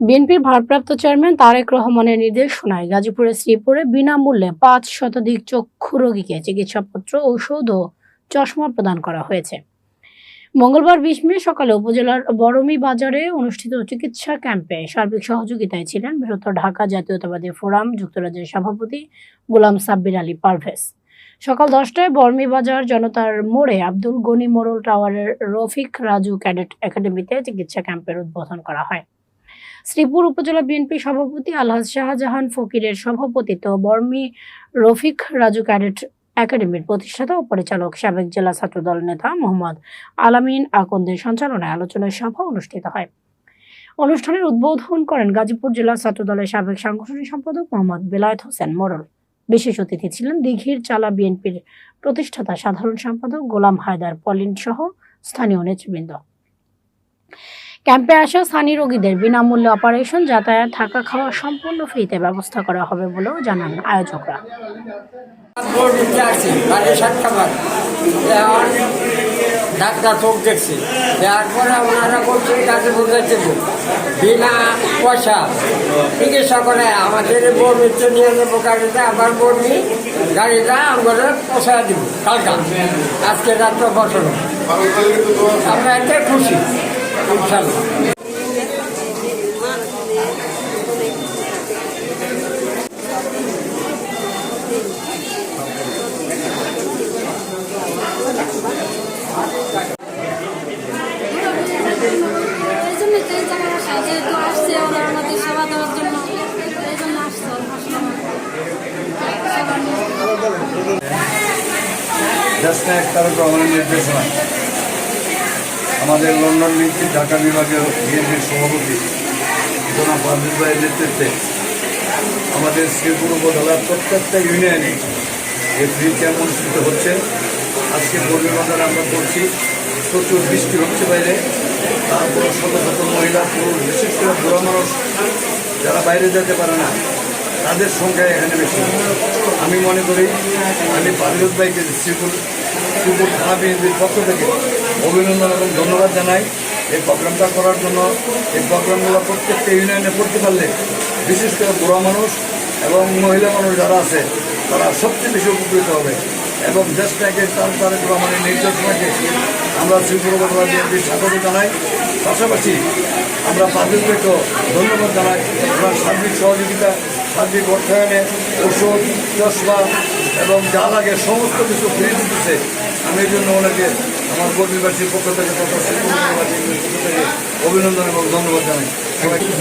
বিএনপির ভারপ্রাপ্ত চেয়ারম্যান তারেক রহমানের নির্দেশনায় গাজীপুরের শ্রীপুরে বিনামূল্যে পাঁচ শতাধিক চক্ষু রোগীকে চিকিৎসাপত্র, ঔষধ ও চশমা প্রদান করা হয়েছে। মঙ্গলবার বিশ মে সকালে উপজেলার বরমি বাজারে অনুষ্ঠিত চিকিৎসা ক্যাম্পে সার্বিক সহযোগিতায় ছিলেন বৃহত্তর ঢাকা জাতীয়তাবাদী ফোরাম যুক্তরাজ্যের সভাপতি গোলাম সাব্বির আলী পারভেজ। সকাল দশটায় বর্মী বাজার জনতার মোড়ে আব্দুল গনি মোড়ল টাওয়ারের রফিক রাজু ক্যাডেট একাডেমিতে চিকিৎসা ক্যাম্পের উদ্বোধন করা হয়। শ্রীপুর উপজেলা বিএনপি সভাপতি আলহাজ শাহজাহান ফকিরের সভাপতিত্ব বর্মী রফিক রাজু ক্যাডেট একাডেমির প্রতিষ্ঠাতা ও পরিচালক সাবেক জেলা ছাত্রদল নেতা মোহাম্মদ আলামিন আকন্দের সঞ্চালনায় আলোচনা সভা অনুষ্ঠিত হয়। অনুষ্ঠানের উদ্বোধন করেন গাজীপুর জেলা ছাত্রদলের সাবেক সাংগঠনিক সম্পাদক মোহাম্মদ বেলায়েত হোসেন মোরল বিশেষ অতিথি ছিলেন দিঘির চালা বিএনপির প্রতিষ্ঠাতা সাধারণ সম্পাদক গোলাম হায়দার পলিন সহ স্থানীয় নেতৃবৃন্দ। ক্যাম্পে আসা স্থানীয় রোগীদের বিনামূল্যে অপারেশন, যাতায়াত, থাকা খাওয়া সম্পূর্ণ ফ্রিতে ব্যবস্থা করা হবে বলেও জানান আয়োজকরা। ডাক্তার চোখ দেখছি। দেওয়ার পরে ওনারা বলছে তাকে বুঝে দেব বিনা পয়সা চিকিৎসা করে, আমাদের বর্মিতে নিয়ে যাব গাড়িটা, আবার বর্মি গাড়িটা আমরা পয়সা দিব, কালকা। আজকে রাত্র বসানো। আমরা এতে খুশি। তো এই জায়গায় আসা যেহেতু আসছে ওরা আমাদের লন্ডন ভিত্তিক ঢাকা বিভাগের বিএনপির সভাপতি জনাব পারভেজ ভাইয়ের নেতৃত্বে আমাদের শ্রীপুর উপজেলার প্রত্যেকটা ইউনিয়নে এই ফ্রি ক্যাম্প অনুষ্ঠিত হচ্ছে, আজকে পরিবারে আমরা করছি, প্রচুর বৃষ্টি হচ্ছে বাইরে, তারপর শত শত মহিলা, পুরুষ বিশেষ করে বুড়া মানুষ যারা বাইরে যেতে পারে না, তাদের সংখ্যা এখানে বেশি। আমি মনে করি, আমি পারিয়ত ভাইকে শ্রীপুর শ্রীপুর থানা বিএনপির পক্ষ থেকে অভিনন্দন এবং ধন্যবাদ জানাই। এই প্রোগ্রামটা করার জন্য, এই প্রোগ্রামগুলো প্রত্যেকটা ইউনিয়নে করতে পারলে, বিশেষ করে বুড়া মানুষ এবং মহিলা মানুষ যারা আছে, তারা সবচেয়ে বেশি উপকৃত হবে। এবং দেশটাকে তার তারেক রহমানের নির্দেশনাকে আমরা শ্রীপুর উপজেলা বিএনপির স্বাগত জানাই। পাশাপাশি আমরা পাবলিককেও ধন্যবাদ জানাই। ওনার সার্বিক সহযোগিতা, সার্বিক অর্থায়নে ওষুধ চশমা এবং যা লাগে সমস্ত কিছু ফ্রি দিতেছে। আমি এই জন্য ওনাকে আমার কর্মীবাসীর পক্ষ থেকে তথা পক্ষ থেকে অভিনন্দন এবং ধন্যবাদ জানাই।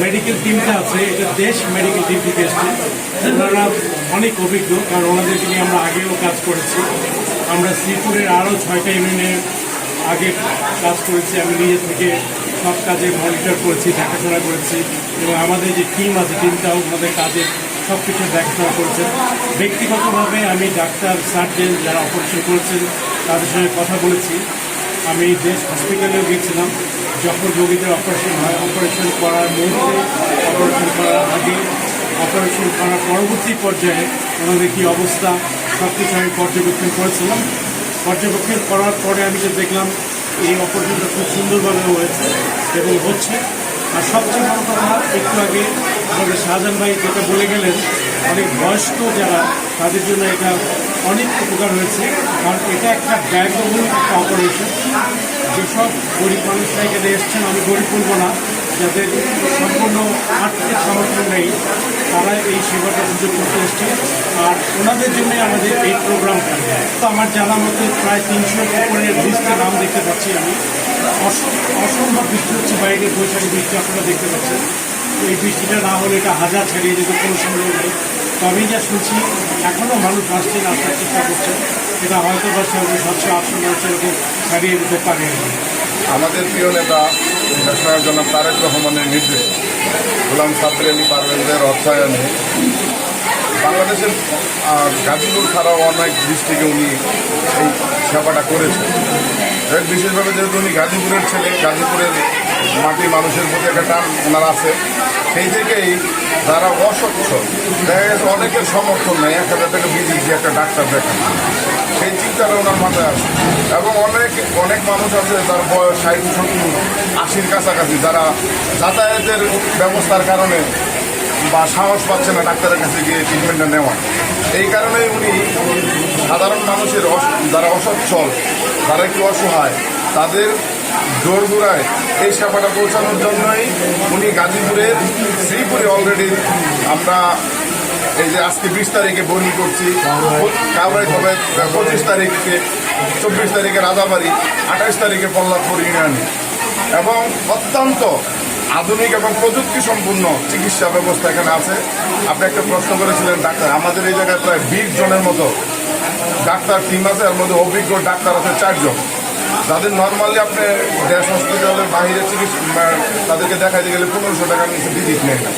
মেডিকেল টিমটা আছে এটা দেশ মেডিকেল টিম থেকে এসছে। ওনারা অনেক অভিজ্ঞ কারণ ওনাদেরকে নিয়ে আমরা আগেও কাজ করেছি। আমরা শ্রীপুরের আরও ছয়টা ইউনিয়নে আগে কাজ করেছি। আমি নিজে থেকে সব কাজে মনিটর করেছি দেখাশোনা করেছি। এবং আমাদের যে টিম আছে টিমটাও ওনাদের কাজে সব কিছু দেখাশোনা করেছেন ব্যক্তিগতভাবে আমি ডাক্তার সার্জেন যারা অপারেশন করেছেন তাদের সঙ্গে কথা বলেছি। আমি দেশ হসপিটালেও গিয়েছিলাম, যখন রোগীদের অপারেশন হয় অপারেশন করার মুহূর্তে অপারেশন করার আগে অপারেশন করার পরবর্তী পর্যায়ে ওনাদের কী অবস্থা সব কিছু আমি পর্যবেক্ষণ করেছিলাম। পর্যবেক্ষণ করার পরে আমি যে দেখলাম, এই অপারেশনটা খুব সুন্দরভাবে হয়েছে এবং হচ্ছে। আর সবচেয়ে বড় কথা, একটু আগে আমাদের শাহজাহান ভাই যেটা বলে গেলেন অনেক বয়স্ক যারা, তাদের জন্য এটা অনেক উপকার হয়েছে। কারণ এটা একটা ব্যয়বহুল অপারেশন যেসব গরিব মানুষরা এখানে এসছেন, আমি গরিব বলব না, যাদের সম্পূর্ণ আর্থিক সামর্থ্য নেই, তারা এই সেবাটা সুযোগ করতে এসছে। আর ওনাদের জন্য আমাদের এই প্রোগ্রামটা তো আমার জানা মতে প্রায় তিনশো উপরের লিস্টে নাম দেখতে পাচ্ছি আমি। অসম- অসম্ভব বৃষ্টি হচ্ছে, বাইরে বৈশাখী বৃষ্টি আপনারা দেখতে পাচ্ছেন। এই বৃষ্টিটা না হলে এটা হাজার ছাড়িয়ে যেতে কোনো সন্দেহ নেই। তো আমি যা শুনছি এখনও মানুষ আসছেন আসার চেষ্টা করছেন এটা হয়তো বা সাতশো আটশো মানুষ এরকম ছাড়িয়ে দিতে পারে। আমাদের প্রিয় নেতা দেশনায়ক জনাব তারেক রহমানের নির্দেশ, গোলাম সাবর আলী পারভেজের অর্থায়নে। বাংলাদেশের গাজীপুর ছাড়াও অনেক ডিস্ট্রিক্টে উনি এই সেবাটা করেছেন। বিশেষভাবে যেহেতু উনি গাজীপুরের ছেলে, গাজীপুরের মাটি মানুষের প্রতি একটা টান ওনার আছে। সেই থেকেই যারা অস্বচ্ছ, দেখা গেছে অনেকের সমর্থন নেই, এক হাজার টাকা দিয়ে একটা ডাক্তার দেখেন। সেই চিন্তাটা ওনার মাথায় আছে। এবং অনেক অনেক মানুষ আছে তার বয়স ষাট, সত্তর, আশির কাছাকাছি, যারা যাতায়াতের ব্যবস্থার কারণে বা সাহস পাচ্ছে না ডাক্তারের কাছে গিয়ে ট্রিটমেন্টটা নেওয়া এই কারণেই উনি সাধারণ মানুষের যারা অসচ্ছল যারা একটু অসহায়, তাদের দোরগোড়ায় এই সেবাটা পৌঁছানোর জন্যই উনি গাজীপুরের শ্রীপুরে অলরেডি আমরা এই যে আজকে বিশ তারিখে বনি করছি, কাউরাই হবে পঁচিশ তারিখে চব্বিশ তারিখে রাজাবাড়ি, আঠাশ তারিখে পল্লাদপুর ইউনিয়নে। এবং অত্যন্ত আধুনিক এবং প্রযুক্তি সম্পূর্ণ চিকিৎসা ব্যবস্থা এখানে আছে। আপনি একটা প্রশ্ন করেছিলেন, ডাক্তার, আমাদের এই জায়গায় প্রায় বিশ জনের মতো ডাক্তার টিম আছে, এর মধ্যে অভিজ্ঞ ডাক্তার আছে চারজন। যাদের নর্মালি আপনি দেশ হসপিটালের বাইরে চিকিৎসা তাদেরকে দেখাইতে গেলে পনেরোশো টাকা নিচে ভিজিট নেই না।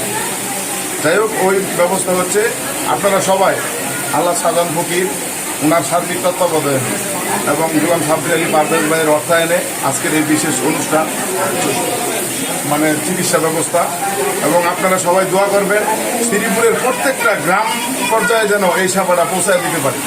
যাই হোক, ওই ব্যবস্থা হচ্ছে, আপনারা সবাই আল্লাহ সাজান ফকির ওনার সার্বিক তত্ত্বাবধানে। এবং গোলাম সাবরি আলী পারভেজ ভাইয়ের অর্থায়নে আজকের এই বিশেষ অনুষ্ঠান মানে চিকিৎসা ব্যবস্থা। এবং আপনারা সবাই দোয়া করবেন, শ্রীপুরের প্রত্যেকটা গ্রাম পর্যায়ে যেন এই সেবাটা পৌঁছায় দিতে পারে।